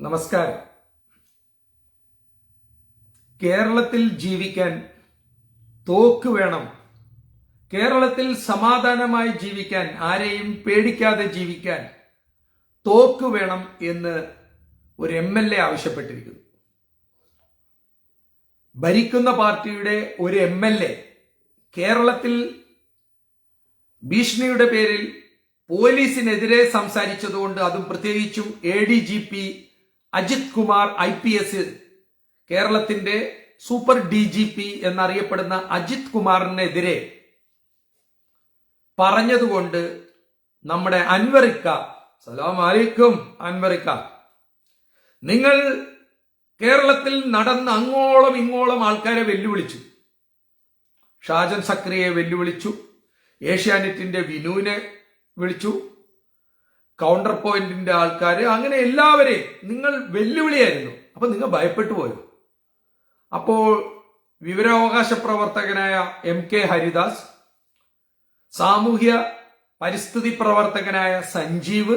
നമസ്കാരം. കേരളത്തിൽ ജീവിക്കാൻ തോക്ക് വേണം. കേരളത്തിൽ സമാധാനമായി ജീവിക്കാൻ ആരെയും പേടിക്കാതെ ജീവിക്കാൻ തോക്ക് വേണം എന്ന് ഒരു എം എൽ എ ആവശ്യപ്പെട്ടിരിക്കുന്നു. ഭരിക്കുന്ന പാർട്ടിയുടെ ഒരു എം എൽ എ കേരളത്തിൽ ഭീഷണിയുടെ പേരിൽ പോലീസിനെതിരെ സംസാരിച്ചതുകൊണ്ട് അതും പ്രത്യേകിച്ചും A D G P Ajith Kumar I P S കേരളത്തിന്റെ സൂപ്പർ ഡി ജി പി എന്നറിയപ്പെടുന്ന അജിത് കുമാറിനെതിരെ പറഞ്ഞതുകൊണ്ട് നമ്മുടെ അൻവറിക്ക സലാം അലൈക്കും അൻവറിക്ക. നിങ്ങൾ കേരളത്തിൽ നടന്ന് അങ്ങോളം ഇങ്ങോളം ആൾക്കാരെ വെല്ലുവിളിച്ചു. ഷാജൻ സക്രിയെ വെല്ലുവിളിച്ചു. ഏഷ്യാനെറ്റിന്റെ വിനുവിനെ വിളിച്ചു. കൗണ്ടർ പോയിന്റിന്റെ ആൾക്കാർ അങ്ങനെ എല്ലാവരെയും. നിങ്ങൾ വെല്ലുവിളിയായിരുന്നു. അപ്പൊ നിങ്ങൾ ഭയപ്പെട്ടു പോയോ? അപ്പോൾ വിവരാവകാശ പ്രവർത്തകനായ എം കെ ഹരിദാസ് സാമൂഹ്യ പരിസ്ഥിതി പ്രവർത്തകനായ സഞ്ജീവ്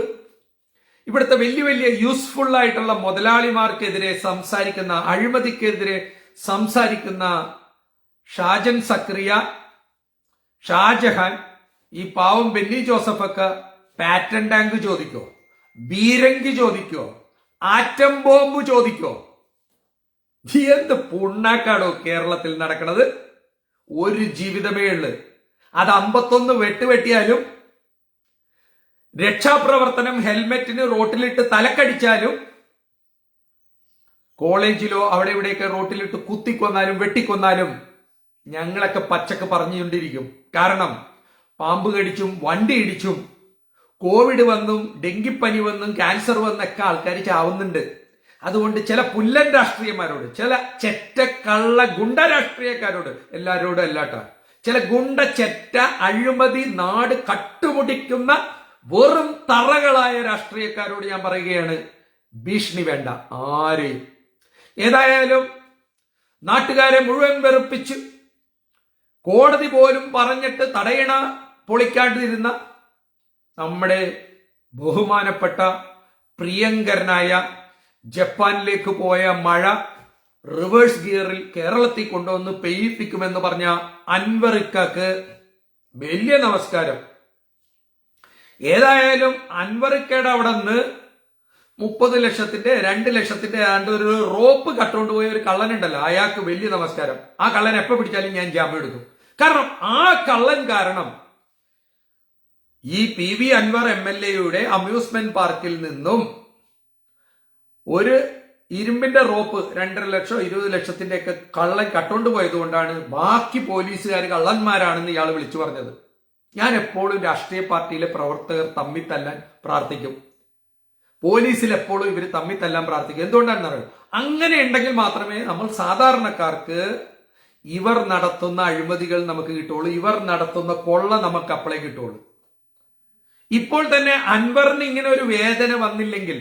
ഇവിടുത്തെ വലിയ വലിയ യൂസ്ഫുൾ ആയിട്ടുള്ള മുതലാളിമാർക്കെതിരെ സംസാരിക്കുന്ന അഴിമതിക്കെതിരെ സംസാരിക്കുന്ന ഷാജൻ സക്രിയ ഷാജഹാൻ ഈ പാവം ബെന്നി ജോസഫൊക്കെ പാറ്റൻ ടാങ്ക് ചോദിക്കോ? ബീരങ്കി ചോദിക്കോ? ആറ്റം ബോംബ് ചോദിക്കോ? എന്ത് പുണ്ണാക്കാടോ കേരളത്തിൽ നടക്കണത്? ഒരു ജീവിതമേ ഉള്ളു. അത് അമ്പത്തൊന്ന് വെട്ടുവെട്ടിയാലും രക്ഷാപ്രവർത്തനം ഹെൽമെറ്റിന് റോട്ടിലിട്ട് തലക്കടിച്ചാലും കോളേജിലോ അവിടെ ഇവിടെയൊക്കെ റോട്ടിലിട്ട് കുത്തിക്കൊന്നാലും വെട്ടിക്കൊന്നാലും ഞങ്ങളൊക്കെ പച്ചക്ക് പറഞ്ഞുകൊണ്ടിരിക്കും. കാരണം പാമ്പ് കടിച്ചും വണ്ടി ഇടിച്ചും കോവിഡ് വന്നും ഡെങ്കിപ്പനി വന്നും ക്യാൻസർ വന്നൊക്കെ ആൾക്കാർ ചാവുന്നുണ്ട്. അതുകൊണ്ട് ചില പുല്ലൻ രാഷ്ട്രീയന്മാരോട് ചില ചെറ്റ കള്ള ഗുണ്ട രാഷ്ട്രീയക്കാരോട് എല്ലാരോടും അല്ലാട്ട. ചില ഗുണ്ട ചെറ്റ അഴിമതി നാട് കട്ടുമുടിക്കുന്ന വെറും തറകളായ രാഷ്ട്രീയക്കാരോട് ഞാൻ പറയുകയാണ് ഭീഷണി വേണ്ട ആരെയും. ഏതായാലും നാട്ടുകാരെ മുഴുവൻ വെറുപ്പിച്ച് കോടതി പോലും പറഞ്ഞിട്ട് തടയണ പൊളിക്കാണ്ടിരുന്ന നമ്മുടെ ബഹുമാനപ്പെട്ട പ്രിയങ്കരനായ ജപ്പാനിലേക്ക് പോയ മഴ റിവേഴ്സ് ഗിയറിൽ കേരളത്തിൽ കൊണ്ടുവന്ന് പെയ്യിപ്പിക്കുമെന്ന് പറഞ്ഞ അൻവറിക്കക്ക് വലിയ നമസ്കാരം. ഏതായാലും അൻവറിക്കയുടെ അവിടെ നിന്ന് മുപ്പത് ലക്ഷത്തിന്റെ രണ്ട് ലക്ഷത്തിന്റെ ആണ്ട് ഒരു റോപ്പ് കട്ടുകൊണ്ട് പോയ ഒരു കള്ളനുണ്ടല്ലോ. അയാൾക്ക് വലിയ നമസ്കാരം. ആ കള്ളൻ എപ്പോ പിടിച്ചാലും ഞാൻ ജാമ്യം എടുക്കും. കാരണം ആ കള്ളൻ കാരണം ഈ P V Anvar M L എയുടെ അമ്യൂസ്മെന്റ് പാർക്കിൽ നിന്നും ഒരു ഇരുമ്പിന്റെ റോപ്പ് രണ്ടര ലക്ഷം ഇരുപത് ലക്ഷത്തിന്റെ ഒക്കെ കള്ളൻ കട്ടുകൊണ്ട് പോയത് കൊണ്ടാണ് ബാക്കി പോലീസുകാർ കള്ളന്മാരാണെന്ന് ഇയാൾ വിളിച്ചു പറഞ്ഞത്. ഞാൻ എപ്പോഴും രാഷ്ട്രീയ പാർട്ടിയിലെ പ്രവർത്തകർ തമ്മിൽ തല്ലാൻ പ്രാർത്ഥിക്കും. പോലീസിൽ എപ്പോഴും ഇവർ തമ്മിൽ തല്ലാൻ പ്രാർത്ഥിക്കും. എന്തുകൊണ്ടാണെന്ന് അറിയാം? അങ്ങനെ ഉണ്ടെങ്കിൽ മാത്രമേ നമ്മൾ സാധാരണക്കാർക്ക് ഇവർ നടത്തുന്ന അഴിമതികൾ നമുക്ക് കിട്ടുള്ളൂ ഇവർ നടത്തുന്ന കൊള്ള നമുക്ക് അപ്പളേ കിട്ടുള്ളൂ ഇപ്പോൾ തന്നെ അൻവറിന് ഇങ്ങനെ ഒരു വേദന വന്നില്ലെങ്കിൽ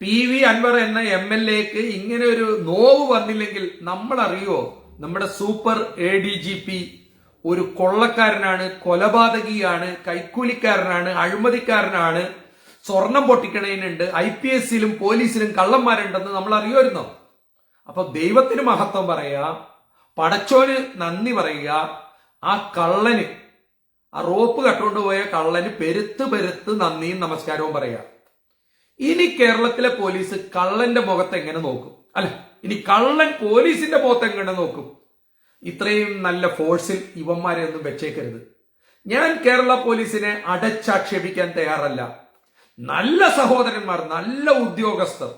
പി വി അൻവർ എന്ന എം എൽ എക്ക് ഇങ്ങനെ ഒരു നോവ് വന്നില്ലെങ്കിൽ നമ്മൾ അറിയോ നമ്മുടെ super A D G P ഒരു കൊള്ളക്കാരനാണ് കൊലപാതകിയാണ് കൈക്കൂലിക്കാരനാണ് അഴിമതിക്കാരനാണ് സ്വർണം പൊട്ടിക്കണേനുണ്ട് ഐ പി എസിലും പോലീസിലും കള്ളന്മാരുണ്ടെന്ന് നമ്മൾ അറിയുമായിരുന്നോ അപ്പൊ ദൈവത്തിന് മഹത്വം പറയുക പടച്ചോന് നന്ദി പറയുക ആ കള്ളന് ആ റോപ്പ് കട്ടുകൊണ്ട് പോയ കള്ളന് പെരുത്ത് പെരുത്ത് നന്ദിയും നമസ്കാരവും പറയുക ഇനി കേരളത്തിലെ പോലീസ് കള്ളന്റെ മുഖത്ത് എങ്ങനെ നോക്കും? അല്ല ഇനി കള്ളൻ പോലീസിന്റെ മുഖത്ത് എങ്ങനെ നോക്കും? ഇത്രയും നല്ല ഫോഴ്സിൽ ഇവന്മാരെ ഒന്നും വെച്ചേക്കരുത്. ഞാൻ കേരള പോലീസിനെ അടച്ചാക്ഷേപിക്കാൻ തയ്യാറല്ല. നല്ല സഹോദരന്മാർ നല്ല ഉദ്യോഗസ്ഥർ.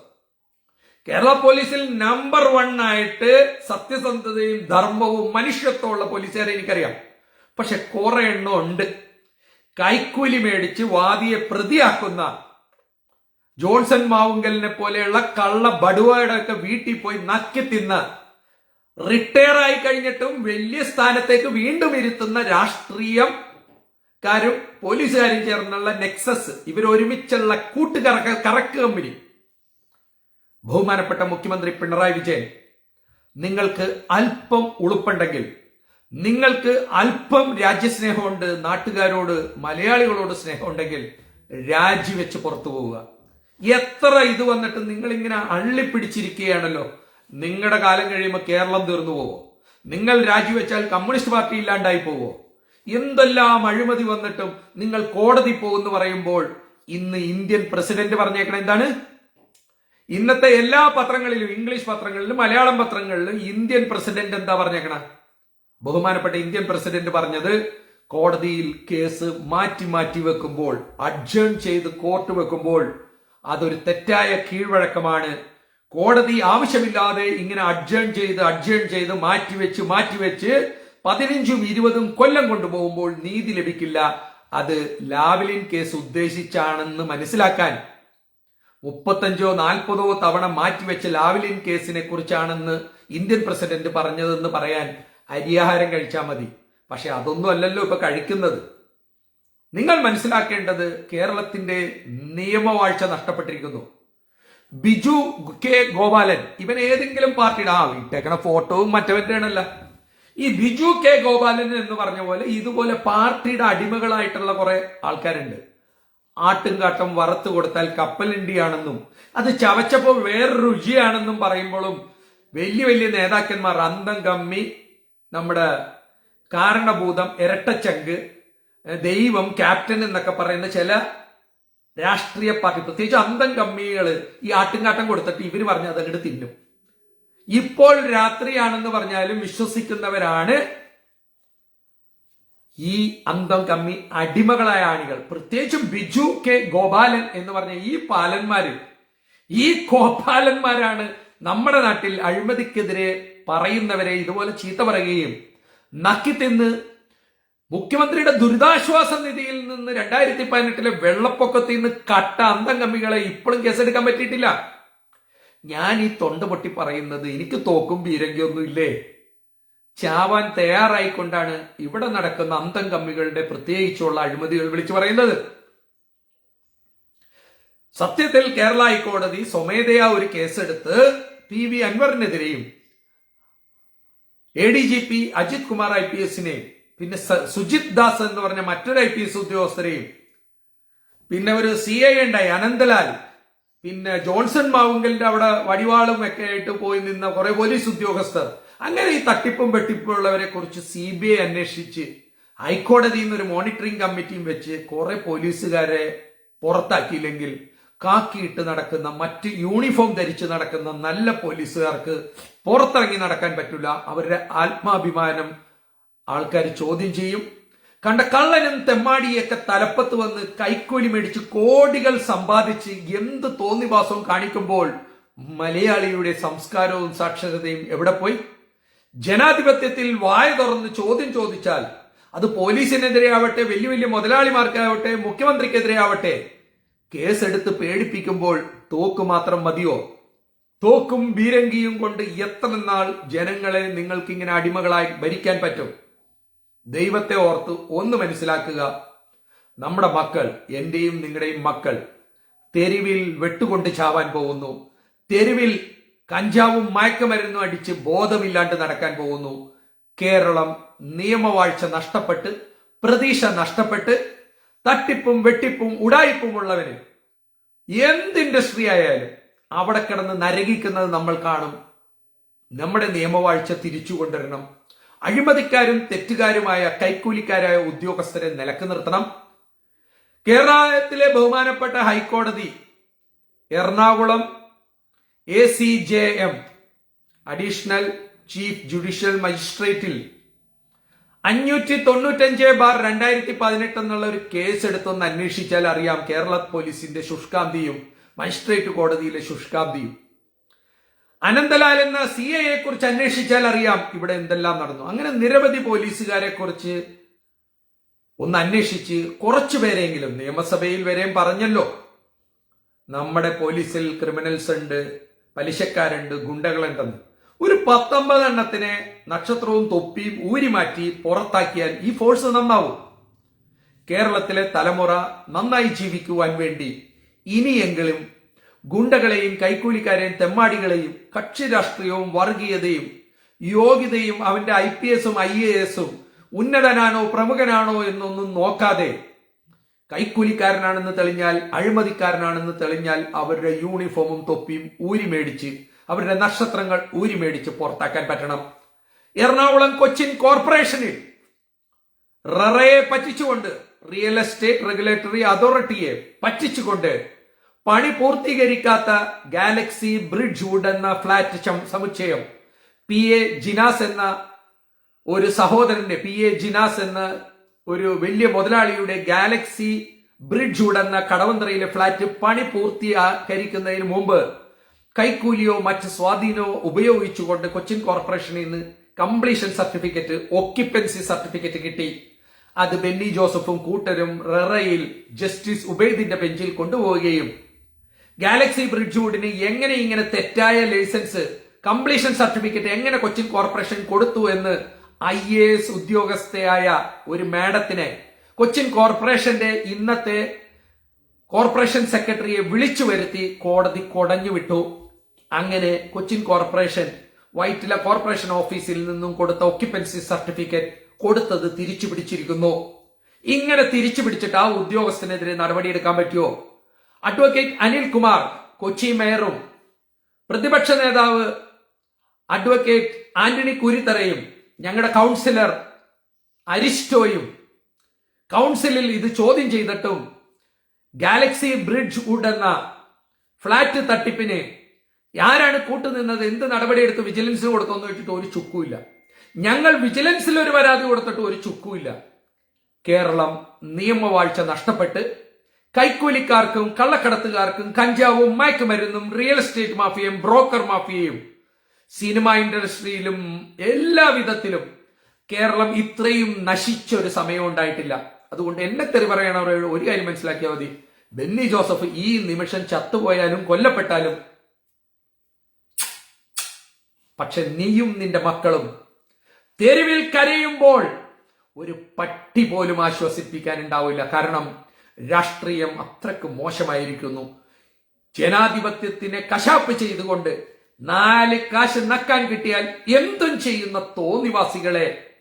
കേരള പോലീസിൽ നമ്പർ വൺ ആയിട്ട് സത്യസന്ധതയും ധർമ്മവും മനുഷ്യത്വമുള്ള പോലീസുകാരെ എനിക്കറിയാം. പക്ഷെ കുറെ എണ്ണം ഉണ്ട്. കൈക്കൂലി മേടിച്ച് വാദിയെ പ്രതിയാക്കുന്ന ജോൺസൺ മാവുങ്കലിനെ പോലെയുള്ള കള്ള ബടുവയുടെ ഒക്കെ വീട്ടിൽ പോയി നക്കി തിന്ന് റിട്ടയർ ആയി കഴിഞ്ഞിട്ടും വലിയ സ്ഥാനത്തേക്ക് വീണ്ടും ഇരുത്തുന്ന രാഷ്ട്രീയം കാരും പോലീസുകാരും ചേർന്നുള്ള നെക്സസ് ഇവർ ഒരുമിച്ചുള്ള കൂട്ടുകറക്ക കറക്ക് കമ്പനി. ബഹുമാനപ്പെട്ട മുഖ്യമന്ത്രി പിണറായി വിജയൻ നിങ്ങൾക്ക് അല്പം ഉളുപ്പുണ്ടെങ്കിൽ നിങ്ങൾക്ക് അല്പം രാജ്യസ്നേഹമുണ്ട് നാട്ടുകാരോട് മലയാളികളോട് സ്നേഹമുണ്ടെങ്കിൽ രാജിവെച്ച് പുറത്തു പോവുക. എത്ര ഇത് വന്നിട്ട് നിങ്ങളിങ്ങനെ അള്ളിപ്പിടിച്ചിരിക്കുകയാണല്ലോ. നിങ്ങളുടെ കാലം കഴിയുമ്പോൾ കേരളം തീർന്നു പോവോ? നിങ്ങൾ രാജിവെച്ചാൽ കമ്മ്യൂണിസ്റ്റ് പാർട്ടി ഇല്ലാണ്ടായി പോവോ? എന്തെല്ലാം അഴിമതി വന്നിട്ടും നിങ്ങൾ കോടതി പോകുന്നു പറയുമ്പോൾ ഇന്ന് ഇന്ത്യൻ പ്രസിഡന്റ് പറഞ്ഞേക്കണ എന്താണ്? ഇന്നത്തെ എല്ലാ പത്രങ്ങളിലും ഇംഗ്ലീഷ് പത്രങ്ങളിലും മലയാളം പത്രങ്ങളിലും ഇന്ത്യൻ പ്രസിഡന്റ് എന്താ പറഞ്ഞേക്കണ? ബഹുമാനപ്പെട്ട ഇന്ത്യൻ പ്രസിഡന്റ് പറഞ്ഞത് കോടതിയിൽ കേസ് മാറ്റി മാറ്റി വെക്കുമ്പോൾ അഡ്ജേൺ ചെയ്ത് കോർട്ട് വെക്കുമ്പോൾ അതൊരു തെറ്റായ കീഴ്വഴക്കമാണ്. കോടതി ആവശ്യമില്ലാതെ ഇങ്ങനെ അഡ്ജേൺ ചെയ്ത് അഡ്ജേൺ ചെയ്ത് മാറ്റിവെച്ച് മാറ്റിവെച്ച് പതിനഞ്ചും ഇരുപതും കൊല്ലം കൊണ്ടുപോകുമ്പോൾ നീതി ലഭിക്കില്ല. അത് ലാവലിൻ കേസ് ഉദ്ദേശിച്ചാണെന്ന് മനസ്സിലാക്കാൻ മുപ്പത്തഞ്ചോ നാൽപ്പതോ തവണ മാറ്റിവെച്ച ലാവലിൻ കേസിനെ കുറിച്ചാണെന്ന് ഇന്ത്യൻ പ്രസിഡന്റ് പറഞ്ഞതെന്ന് പറയാൻ അരിയാഹാരം കഴിച്ചാൽ മതി. പക്ഷെ അതൊന്നും അല്ലല്ലോ ഇപ്പൊ കഴിക്കുന്നത്. നിങ്ങൾ മനസ്സിലാക്കേണ്ടത് കേരളത്തിന്റെ നിയമവാഴ്ച നഷ്ടപ്പെട്ടിരിക്കുന്നു. ബിജു കെ ഗോപാലൻ ഇവൻ ഏതെങ്കിലും പാർട്ടിയുടെ ആ ഇട്ടേക്കണ ഫോട്ടോവും മറ്റവന്റെ ആണല്ല ഈ ബിജു കെ ഗോപാലൻ എന്ന് പറഞ്ഞ പോലെ ഇതുപോലെ പാർട്ടിയുടെ അടിമകളായിട്ടുള്ള കുറെ ആൾക്കാരുണ്ട്. ആട്ടുംകാട്ടം വറുത്തു കൊടുത്താൽ കപ്പലിണ്ടിയാണെന്നും അത് ചവച്ചപ്പോൾ വേറെ രുചിയാണെന്നും പറയുമ്പോഴും വലിയ വലിയ നേതാക്കന്മാർ അന്തം കമ്മി നമ്മുടെ കാരണഭൂതം ഇരട്ടച്ചങ്ക് ദൈവം ക്യാപ്റ്റൻ എന്നൊക്കെ പറയുന്ന ചില രാഷ്ട്രീയ പാർട്ടി പ്രത്യേകിച്ച് അന്തം കമ്മികൾ ഈ ആട്ടുംകാട്ടം കൊടുത്തിട്ട് ഇവർ പറഞ്ഞ് അതങ്ങോട്ട് തിന്നും. ഇപ്പോൾ രാത്രിയാണെന്ന് പറഞ്ഞാലും വിശ്വസിക്കുന്നവരാണ് ഈ അന്തം കമ്മി അടിമകളായ ആണികൾ. പ്രത്യേകിച്ചും ബിജു കെ ഗോപാലൻ എന്ന് പറഞ്ഞ ഈ പാലന്മാര്. ഈ ഗോപാലന്മാരാണ് നമ്മുടെ നാട്ടിൽ അഴിമതിക്കെതിരെ പറയുന്നവരെ ഇതുപോലെ ചീത്ത പറയുകയും നക്കി തിന്ന് മുഖ്യമന്ത്രിയുടെ ദുരിതാശ്വാസ നിധിയിൽ നിന്ന് രണ്ടായിരത്തി പതിനെട്ടിലെ വെള്ളപ്പൊക്കത്തിൽ നിന്ന് കട്ട അന്തം കമ്മികളെ ഇപ്പോഴും കേസെടുക്കാൻ പറ്റിയിട്ടില്ല. ഞാൻ ഈ തൊണ്ട പൊട്ടി പറയുന്നത് എനിക്ക് തോക്കും പീരങ്കിയൊന്നും ഇല്ലേ? ചാവാൻ തയ്യാറായിക്കൊണ്ടാണ് ഇവിടെ നടക്കുന്ന അന്തം കമ്മികളുടെ പ്രത്യേകിച്ചുള്ള അഴിമതികൾ വിളിച്ചു പറയുന്നത്. സത്യത്തിൽ കേരള ഹൈക്കോടതി സ്വമേധയാ ഒരു കേസെടുത്ത് P V അൻവറിനെതിരെയും A D G P Ajith Kumar I P എസിനെയും പിന്നെ സുജിത് ദാസ് എന്ന് പറഞ്ഞ മറ്റൊരു ഐ പി എസ് ഉദ്യോഗസ്ഥരെയും പിന്നെ ഒരു സി ഐ ഉണ്ടായി അനന്തലാൽ പിന്നെ ജോൺസൺ മാവുങ്കലിന്റെ അവിടെ വടിവാളും ഒക്കെ ആയിട്ട് പോയി നിന്ന കുറെ പോലീസ് ഉദ്യോഗസ്ഥർ. അങ്ങനെ ഈ തട്ടിപ്പും വെട്ടിപ്പും ഉള്ളവരെ കുറിച്ച് സി ബി ഐ അന്വേഷിച്ച് ഹൈക്കോടതിയിൽ നിന്ന് ഒരു മോണിറ്ററിംഗ് കമ്മിറ്റിയും വെച്ച് കുറെ പോലീസുകാരെ പുറത്താക്കിയില്ലെങ്കിൽ കാക്കിയിട്ട് നടക്കുന്ന മറ്റ് യൂണിഫോം ധരിച്ച് നടക്കുന്ന നല്ല പോലീസുകാർക്ക് പുറത്തിറങ്ങി നടക്കാൻ പറ്റില്ല. അവരുടെ ആത്മാഭിമാനം ആൾക്കാർ ചോദ്യം ചെയ്യും. കണ്ട കള്ളനും തെമ്മാടിയൊക്കെ തലപ്പത്ത് വന്ന് കൈക്കൂലി മേടിച്ച് കോടികൾ സമ്പാദിച്ച് എന്ത് തോന്നിവാസവും കാണിക്കുമ്പോൾ മലയാളിയുടെ സംസ്കാരവും സാക്ഷരതയും എവിടെ പോയി? ജനാധിപത്യത്തിൽ വായ തുറന്ന് ചോദ്യം ചോദിച്ചാൽ അത് പോലീസിനെതിരെ ആവട്ടെ വലിയ വലിയ മുതലാളിമാർക്കാവട്ടെ മുഖ്യമന്ത്രിക്കെതിരെ ആവട്ടെ കേസെടുത്ത് പേടിപ്പിക്കുമ്പോൾ തോക്ക് മാത്രം മതിയോ? തോക്കും ബീരങ്കിയും കൊണ്ട് എത്ര നാൾ ജനങ്ങളെ നിങ്ങൾക്ക് ഇങ്ങനെ അടിമകളായി ഭരിക്കാൻ പറ്റും? ദൈവത്തെ ഓർത്ത് ഒന്ന് മനസ്സിലാക്കുക. നമ്മുടെ മക്കൾ എന്റെയും നിങ്ങളുടെയും മക്കൾ തെരുവിൽ വെട്ടുകൊണ്ട് ചാവാൻ പോകുന്നു. തെരുവിൽ കഞ്ചാവും മയക്കുമരുന്നും അടിച്ച് ബോധമില്ലാണ്ട് നടക്കാൻ പോകുന്നു. കേരളം നിയമവാഴ്ച നഷ്ടപ്പെട്ട് പ്രതീക്ഷ നഷ്ടപ്പെട്ട് തട്ടിപ്പും വെട്ടിപ്പും ഉടായിപ്പും ഉള്ളവന് എന്ത് ഇൻഡസ്ട്രി ആയാലും അവിടെ കിടന്ന് നരകിക്കുന്നത് നമ്മൾ കാണും. നമ്മുടെ നിയമവാഴ്ച തിരിച്ചു കൊണ്ടുവരണം. അഴിമതിക്കാരും തെറ്റുകാരുമായ കൈക്കൂലിക്കാരായ ഉദ്യോഗസ്ഥരെ നിലയ്ക്ക് നിർത്തണം. കേരളത്തിലെ ബഹുമാനപ്പെട്ട ഹൈക്കോടതി Ernakulam A C J M additional chief judicial മജിസ്ട്രേറ്റിൽ അഞ്ഞൂറ്റി തൊണ്ണൂറ്റഞ്ച് ബാർ രണ്ടായിരത്തി പതിനെട്ട് എന്നുള്ള ഒരു കേസ് എടുത്തൊന്ന് അന്വേഷിച്ചാൽ അറിയാം. കേരള പോലീസിന്റെ ശുഷ്കാന്തിയും മജിസ്ട്രേറ്റ് കോടതിയിലെ ശുഷ്കാന്തിയും അനന്തലാൽ എന്ന സി എയെ കുറിച്ച് അന്വേഷിച്ചാൽ അറിയാം. ഇവിടെ എന്തെല്ലാം നടന്നു. അങ്ങനെ നിരവധി പോലീസുകാരെ കുറിച്ച് ഒന്ന് അന്വേഷിച്ച് കുറച്ചു പേരെങ്കിലും നിയമസഭയിൽ വരെയും പറഞ്ഞല്ലോ. നമ്മുടെ പോലീസിൽ ക്രിമിനൽസ് ഉണ്ട് പലിശക്കാരുണ്ട് ഗുണ്ടകളുണ്ടെന്ന്. ഒരു പത്തൊമ്പത് എണ്ണത്തിനെ നക്ഷത്രവും തൊപ്പിയും ഊരി മാറ്റി പുറത്താക്കിയാൽ ഈ ഫോഴ്സ് നന്നാവും. കേരളത്തിലെ തലമുറ നന്നായി ജീവിക്കുവാൻ വേണ്ടി ഇനിയെങ്കിലും ഗുണ്ടകളെയും കൈക്കൂലിക്കാരെയും തെമ്മാടികളെയും കക്ഷി രാഷ്ട്രീയവും വർഗീയതയും യോഗ്യതയും അവന്റെ ഐ പി എസും ഐ എ എസും ഉന്നതനാണോ പ്രമുഖനാണോ എന്നൊന്നും നോക്കാതെ കൈക്കൂലിക്കാരനാണെന്ന് തെളിഞ്ഞാൽ അഴിമതിക്കാരനാണെന്ന് തെളിഞ്ഞാൽ അവരുടെ യൂണിഫോമും തൊപ്പിയും ഊരി മേടിച്ച് അവരുടെ നക്ഷത്രങ്ങൾ ഊരിമേടിച്ച് പുറത്താക്കാൻ പറ്റണം. എറണാകുളം കൊച്ചിൻ കോർപ്പറേഷനിൽ ററയെ പറ്റിച്ചുകൊണ്ട് റിയൽ എസ്റ്റേറ്റ് റെഗുലേറ്ററി അതോറിറ്റിയെ പറ്റിച്ചുകൊണ്ട് പണി പൂർത്തീകരിക്കാത്ത ഗാലക്സി ബ്രിഡ്ജ് വുഡ് എന്ന ഫ്ലാറ്റ് സമുച്ചയം പി എ ജിനാസ് എന്ന ഒരു സഹോദരന്റെ പി എ ജിനാസ് എന്ന ഒരു വലിയ മുതലാളിയുടെ ഗാലക്സി ബ്രിഡ്ജ് വുഡ് എന്ന കടവന്തറയിലെ ഫ്ളാറ്റ് പണി പൂർത്തീകരിക്കുന്നതിന് മുമ്പ് കൈക്കൂലിയോ മറ്റ് സ്വാധീനമോ ഉപയോഗിച്ചുകൊണ്ട് കൊച്ചിൻ കോർപ്പറേഷനിൽ നിന്ന് കംപ്ലീഷൻ സർട്ടിഫിക്കറ്റ് ഓക്യുപ്പൻസി സർട്ടിഫിക്കറ്റ് കിട്ടി. അത് ബെന്നി ജോസഫും കൂട്ടരും റെറയിൽ ജസ്റ്റിസ് ഉബൈദിന്റെ ബെഞ്ചിൽ കൊണ്ടുപോവുകയും ഗാലക്സി ബ്രിഡ്ജ് വുഡിന് എങ്ങനെ ഇങ്ങനെ തെറ്റായ ലൈസൻസ് കംപ്ലീഷൻ സർട്ടിഫിക്കറ്റ് എങ്ങനെ കൊച്ചിൻ കോർപ്പറേഷൻ കൊടുത്തു എന്ന് ഐ എ എസ് ഉദ്യോഗസ്ഥയായ ഒരു മാഡത്തിനെ കൊച്ചിൻ കോർപ്പറേഷന്റെ ഇന്നത്തെ കോർപ്പറേഷൻ സെക്രട്ടറിയെ വിളിച്ചു വരുത്തി കോടതി കൊടഞ്ഞു വിട്ടു. അങ്ങനെ കൊച്ചിൻ കോർപ്പറേഷൻ വൈറ്റില കോർപ്പറേഷൻ ഓഫീസിൽ നിന്നും കൊടുത്ത ഒക്യുപ്പൻസി സർട്ടിഫിക്കറ്റ് കൊടുത്തത് തിരിച്ചു പിടിച്ചിരിക്കുന്നു. ഇങ്ങനെ തിരിച്ചു പിടിച്ചിട്ട് ആ ഉദ്യോഗസ്ഥനെതിരെ നടപടിയെടുക്കാൻ പറ്റുമോ? അഡ്വക്കേറ്റ് അനിൽ കുമാർ കൊച്ചി മേയറും പ്രതിപക്ഷ നേതാവ് അഡ്വക്കേറ്റ് ആന്റണി കുരിത്തറയും ഞങ്ങളുടെ കൗൺസിലർ അരിസ്റ്റോയും കൗൺസിലിൽ ഇത് ചോദ്യം ചെയ്തിട്ടും ഗാലക്സി ബ്രിഡ്ജ് വുഡ് എന്ന ഫ്ളാറ്റ് തട്ടിപ്പിന് ആരാണ് കൂട്ടുനിന്നത്? എന്ത് നടപടിയെടുത്ത് വിജിലൻസിന് കൊടുത്തെന്ന് വെച്ചിട്ട് ഒരു ചുക്കുമില്ല. ഞങ്ങൾ വിജിലൻസിൽ ഒരു പരാതി കൊടുത്തിട്ട് ഒരു ചുക്കുമില്ല. കേരളം നിയമവാഴ്ച നഷ്ടപ്പെട്ട് കൈക്കൂലിക്കാർക്കും കള്ളക്കടത്തുകാർക്കും കഞ്ചാവും മയക്കുമരുന്നും റിയൽ എസ്റ്റേറ്റ് മാഫിയയും ബ്രോക്കർ മാഫിയയും സിനിമ ഇൻഡസ്ട്രിയിലും എല്ലാ വിധത്തിലും കേരളം ഇത്രയും നശിച്ച ഒരു സമയം ഉണ്ടായിട്ടില്ല. അതുകൊണ്ട് എന്നെ തെറി പറയണവരോട് ഒരു കാര്യം മനസ്സിലാക്കിയാൽ മതി. ബെന്നി ജോസഫ് ഈ നിമിഷം ചത്തുപോയാലും കൊല്ലപ്പെട്ടാലും പക്ഷെ നീയും നിന്റെ മക്കളും തെരുവിൽ കരയുമ്പോൾ ഒരു പട്ടി പോലും ആശ്വസിപ്പിക്കാൻ ഉണ്ടാവില്ല. കാരണം രാഷ്ട്രീയം അത്രയ്ക്ക് മോശമായിരിക്കുന്നു. ജനാധിപത്യത്തിനെ കശാപ്പ് ചെയ്തുകൊണ്ട് നാല് കാശ് നക്കാൻ കിട്ടിയാൽ എന്തും ചെയ്യുന്ന തോന്നിവാസികളെ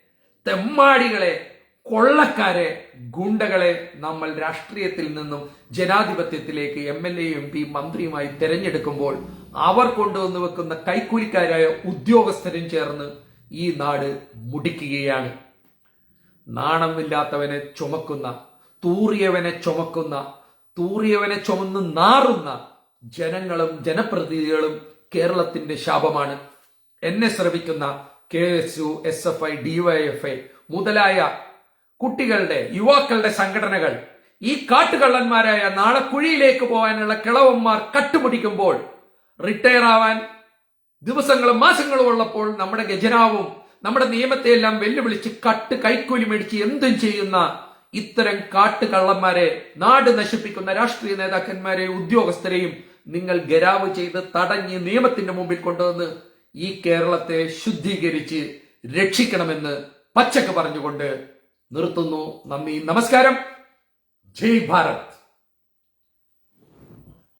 തെമ്മാടികളെ കൊള്ളക്കാരെ ഗുണ്ടകളെ നമ്മൾ രാഷ്ട്രീയത്തിൽ നിന്നും ജനാധിപത്യത്തിലേക്ക് M L A M P മന്ത്രിയുമായി തെരഞ്ഞെടുക്കുമ്പോൾ അവർ കൊണ്ടുവന്ന് വെക്കുന്ന കൈക്കൂലിക്കാരായ ഉദ്യോഗസ്ഥരും ചേർന്ന് ഈ നാട് മുടിക്കുകയാണ്. നാണമില്ലാത്തവനെ ചുമക്കുന്ന തൂറിയവനെ ചുമക്കുന്ന തൂറിയവനെ ചുമന്ന് നാറുന്ന ജനങ്ങളും ജനപ്രതിനിധികളും കേരളത്തിന്റെ ശാപമാണ്. എന്നെ ശ്രമിക്കുന്ന K S U S F I DYFI മുതലായ കുട്ടികളുടെ യുവാക്കളുടെ സംഘടനകൾ ഈ കാട്ടുകള്ളന്മാരായ നാളെ കുഴിയിലേക്ക് പോകാനുള്ള കിളവന്മാർ കട്ടുപിടിക്കുമ്പോൾ റിട്ടയർ ആവാൻ ദിവസങ്ങളും മാസങ്ങളും ഉള്ളപ്പോൾ നമ്മുടെ ഗജനാവും നമ്മുടെ നിയമത്തെ എല്ലാം വെല്ലുവിളിച്ച് കട്ട് കൈക്കൂലി മേടിച്ച് എന്തും ചെയ്യുന്ന ഇത്തരം കാട്ടുകള്ളന്മാരെ നാട് നശിപ്പിക്കുന്ന രാഷ്ട്രീയ നേതാക്കന്മാരെ ഉദ്യോഗസ്ഥരെയും നിങ്ങൾ ഗരാവ് ചെയ്ത് തടഞ്ഞ് നിയമത്തിന്റെ മുമ്പിൽ കൊണ്ടുവന്ന് ഈ കേരളത്തെ ശുദ്ധീകരിച്ച് രക്ഷിക്കണമെന്ന് പച്ചക്ക് പറഞ്ഞുകൊണ്ട് നിർത്തുന്നു. നന്ദി. നമസ്കാരം. ജയ് ഭാരത്.